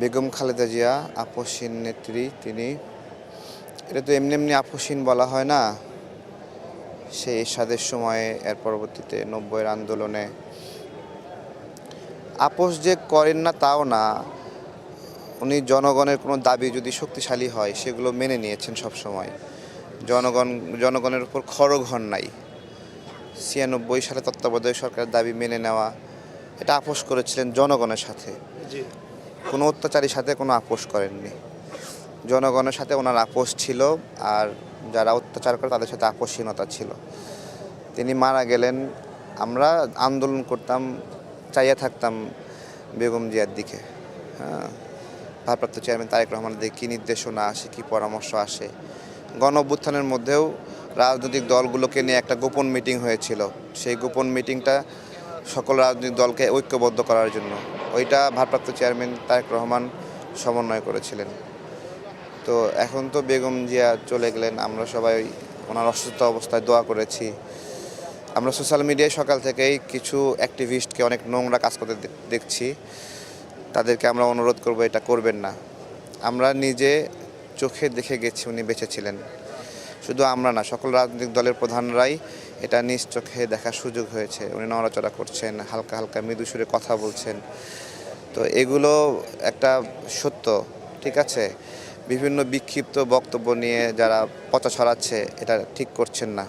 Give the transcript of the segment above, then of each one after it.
বেগম খালেদা জিয়া আপসীন নেত্রী তিনি। এটা তো এমনি এমনি আপসীন বলা হয় না। সেই এরশাদের সময়ে, এর পরবর্তীতে নব্বইয়ের আন্দোলনে। আপোষ যে করেন না, তাও না। উনি জনগণের কোনো দাবি যদি শক্তিশালী হয়, সেগুলো মেনে নিয়েছেন সব সময় জনগণ, জনগণের উপর হন নাই। ছিয়ানব্বই সালে তত্ত্বাবধায়ক সরকারের দাবি মেনে নেওয়া, এটা আপোষ করেছিলেন জনগণের সাথে। কোনো অত্যাচারীর সাথে কোনো আপোষ করেননি। জনগণের সাথে ওনার আপোষ ছিল আর যারা অত্যাচার করে তাদের সাথে আপোষহীনতা ছিল। তিনি মারা গেলেন, আমরা আন্দোলন করতাম, চাইয়া থাকতাম বেগম জিয়ার দিকে। হ্যাঁ ভারপ্রাপ্ত চেয়ারম্যান তারেক রহমানের দিকে কী নির্দেশনা আসে, কী পরামর্শ আসে। গণ অভ্যুত্থানের মধ্যেও রাজনৈতিক দলগুলোকে নিয়ে একটা গোপন মিটিং হয়েছিল। সেই গোপন মিটিংটা সকল রাজনৈতিক দলকে ঐক্যবদ্ধ করার জন্য। ওইটা ভারপ্রাপ্ত চেয়ারম্যান তারেক রহমান সমন্বয় করেছিলেন। তো এখন তো বেগম জিয়া চলে গেলেন, আমরা সবাই ওনার অসুস্থ অবস্থায় দোয়া করেছি। আমরা সোশ্যাল মিডিয়ায় সকাল থেকেই কিছু অ্যাক্টিভিস্টকে অনেক নোংরা কাজ করতে দেখছি। তাদেরকে আমরা অনুরোধ করব এটা করবেন না। আমরা নিজে চোখে দেখে গেছি উনি বেঁচে ছিলেন। শুধু আমরা না, সকল রাজনৈতিক দলের প্রধানরাই এটা নিজ চোখে দেখার সুযোগ হয়েছে। উনি নড়াচড়া করছেন, হালকা হালকা মৃদু সুরে কথা বলছেন। তো এগুলো একটা সত্য, ঠিক আছে? বিভিন্ন বিক্ষিপ্ত বক্তব্য নিয়ে যারা পচা ছড়াচ্ছে, এটা ঠিক করছেন না।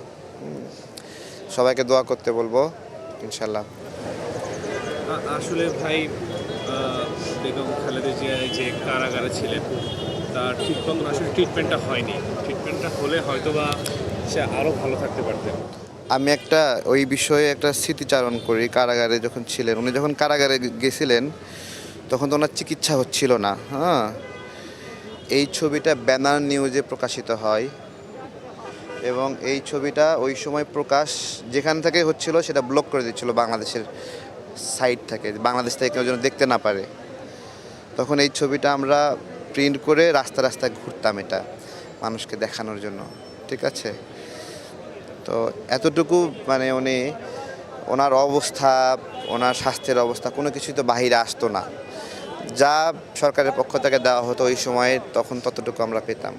সবাইকে দোয়া করতে বলব ইনশাল্লাহ আসলে ভাই বেগম খালেদা জিয়া যে কারাগারে ছিলেন, তার ঠিক মতন আসলে ট্রিটমেন্টটা হয়নি। ট্রিটমেন্টটা হলে হয়তো বা সে আরও ভালো থাকতে পারতেন। আমি একটা ওই বিষয়ে একটা স্মৃতিচারণ করি, কারাগারে যখন ছিলেন। উনি যখন কারাগারে গেছিলেন, তখন তো ওনার চিকিৎসা হচ্ছিল না হ্যাঁ? এই ছবিটা ব্যানার নিউজে প্রকাশিত হয় এবং এই ছবিটা ওই সময় প্রকাশ যেখান থেকে হচ্ছিল সেটা ব্লক করে দিচ্ছিল বাংলাদেশের সাইট থেকে, বাংলাদেশ থেকে কেউ যেন দেখতে না পারে। তখন এই ছবিটা আমরা প্রিন্ট করে রাস্তা রাস্তায় ঘুরতাম এটা মানুষকে দেখানোর জন্য, ঠিক আছে? তো এতটুকু মানে উনি, ওনার অবস্থা, ওনার স্বাস্থ্যের অবস্থা, কোনো কিছুই তো বাহিরে আসতো না। যা সরকারের পক্ষ থেকে দেওয়া হতো ওই সময়ে তখন ততটুকু আমরা পেতাম।